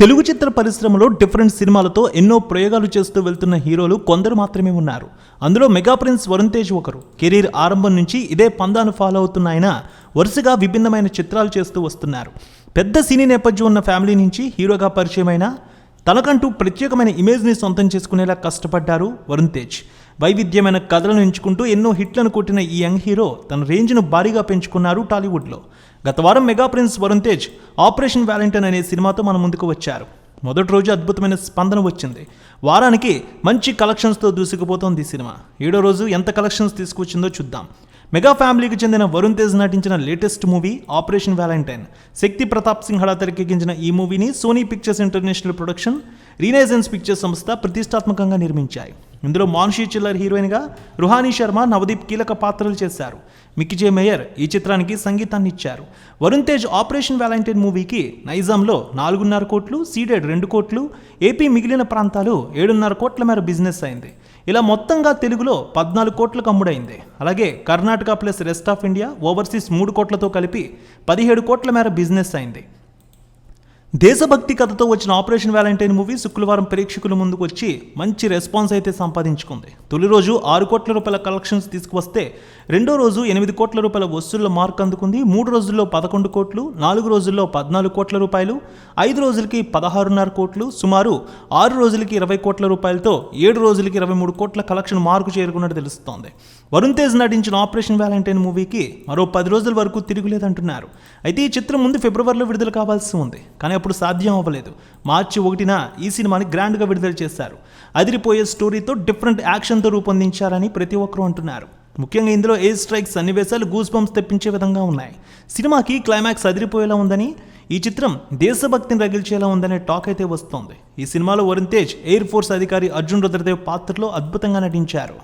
తెలుగు చిత్ర పరిశ్రమలో డిఫరెంట్ సినిమాలతో ఎన్నో ప్రయోగాలు చేస్తూ వెళ్తున్న హీరోలు కొందరు మాత్రమే ఉన్నారు. అందులో మెగా ప్రిన్స్ వరుణ్ తేజ్ ఒకరు. కెరీర్ ఆరంభం నుంచి ఇదే పందాను ఫాలో అవుతున్న ఆయన వరుసగా విభిన్నమైన చిత్రాలు చేస్తూ వస్తున్నారు. పెద్ద సినీ నేపథ్యం ఉన్న ఫ్యామిలీ నుంచి హీరోగా పరిచయమైన తనకంటూ ప్రత్యేకమైన ఇమేజ్ని సొంతం చేసుకునేలా కష్టపడ్డారు వరుణ్ తేజ్. వైవిధ్యమైన కథలను ఎంచుకుంటూ ఎన్నో హిట్లను కొట్టిన ఈ యంగ్ హీరో తన రేంజ్ను భారీగా పెంచుకున్నారు టాలీవుడ్లో. గత వారం mega prince Varun Tej operation Valentine అనే సినిమాతో మన ముందుకు వచ్చారు. మొదటి రోజు అద్భుతమైన స్పందన వచ్చింది. వారానికి మంచి కలెక్షన్స్తో దూసుకుపోతోంది ఈ సినిమా. ఏడో రోజు ఎంత కలెక్షన్స్ తీసుకొచ్చిందో చూద్దాం. మెగా ఫ్యామిలీకి చెందిన వరుణ్ తేజ్ నటించిన latest movie operation Valentine. Shakti Pratap Singh Hada తెరకెక్కించిన ఈ మూవీని Sony Pictures International production Renaissance pictures సంస్థ ప్రతిష్టాత్మకంగా నిర్మించాయి. ఇందులో మాన్షీ చిల్లర్ హీరోయిన్గా రుహానీ శర్మ నవదీప్ కీలక పాత్రలు చేశారు. మిక్కిజే మేయర్ ఈ చిత్రానికి సంగీతాన్ని ఇచ్చారు. వరుణ్ తేజ్ ఆపరేషన్ వ్యాలంటైన్ మూవీకి నైజాంలో నాలుగున్నర కోట్లు సీడెడ్ రెండు కోట్లు ఏపీ మిగిలిన ప్రాంతాలు ఏడున్నర కోట్ల మేర బిజినెస్ అయింది. ఇలా మొత్తంగా తెలుగులో పద్నాలుగు కోట్లకు అమ్ముడైంది. అలాగే Karnataka plus rest of India overseas మూడు కోట్లతో కలిపి పదిహేడు కోట్ల మేర బిజినెస్ అయింది. దేశభక్తి కథతో వచ్చిన ఆపరేషన్ వ్యాలంటైన్ మూవీ శుక్రవారం ప్రేక్షకుల ముందుకు వచ్చి మంచి రెస్పాన్స్ అయితే సంపాదించుకుంది. తొలి రోజు ఆరు కోట్ల రూపాయల కలెక్షన్స్ తీసుకువస్తే రెండో రోజు ఎనిమిది కోట్ల రూపాయల వసూళ్ళ మార్క్ అందుకుంది. మూడు రోజుల్లో పదకొండు కోట్లు నాలుగు రోజుల్లో పద్నాలుగు కోట్ల రూపాయలు ఐదు రోజులకి పదహారున్నర కోట్లు సుమారు ఆరు రోజులకి ఇరవై కోట్ల రూపాయలతో ఏడు రోజులకి ఇరవై మూడు కోట్ల కలెక్షన్ మార్కు చేరుకున్నట్టు తెలుస్తోంది. వరుణ్ తేజ్ నటించిన ఆపరేషన్ వ్యాలంటైన్ మూవీకి మరో పది రోజుల వరకు తిరుగులేదంటున్నారు. అయితే ఈ చిత్రం ముందు ఫిబ్రవరిలో విడుదల కావాల్సి ఉంది. కానీ అప్పుడు సాధ్యం అవ్వలేదు. మార్చి ఒకటిన ఈ సినిమాని గ్రాండ్గా విడుదల చేశారు. అదిరిపోయే స్టోరీతో డిఫరెంట్ యాక్షన్తో రూపొందించారని ప్రతి ఒక్కరూ అంటున్నారు. ముఖ్యంగా ఇందులో ఎయిర్ స్ట్రైక్ సన్నివేశాలు గూస్ బంప్స్ తెప్పించే విధంగా ఉన్నాయి. సినిమాకి క్లైమాక్స్ అదిరిపోయేలా ఉందని ఈ చిత్రం దేశభక్తిని రగిల్చేలా ఉందనే టాక్ అయితే వస్తోంది. ఈ సినిమాలో వరుణ్ తేజ్ ఎయిర్ ఫోర్స్ అధికారి అర్జున్ రుద్రదేవ్ పాత్రలో అద్భుతంగా నటించారు.